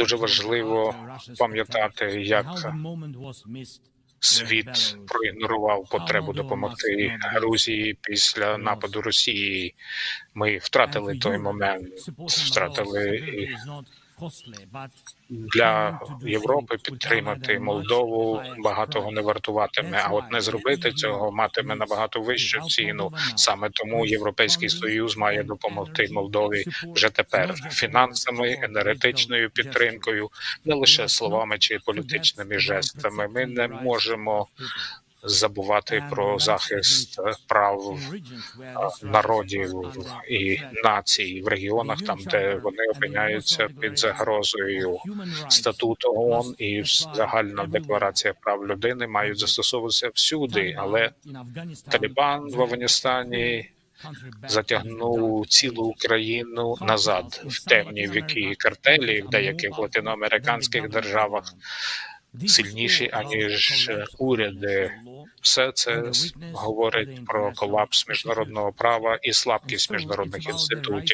Дуже важливо пам'ятати, як світ проігнорував потребу допомогти Грузії після нападу Росії. Ми втратили той момент, втратили для Європи підтримати Молдову багатого не вартуватиме. А от не зробити цього матиме набагато вищу ціну. Саме тому Європейський Союз має допомогти Молдові вже тепер фінансами, енергетичною підтримкою, не лише словами чи політичними жестами. Ми не можемо забувати про захист прав народів і націй в регіонах, там де вони опиняються під загрозою. Статут ООН і загальна декларація прав людини мають застосовуватися всюди, але Талібан в Афганістані затягнув цілу Україну назад в темні віки картелі в деяких латиноамериканських державах сильніші аніж уряди. Все це говорить про колапс міжнародного права і слабкість міжнародних інститутів.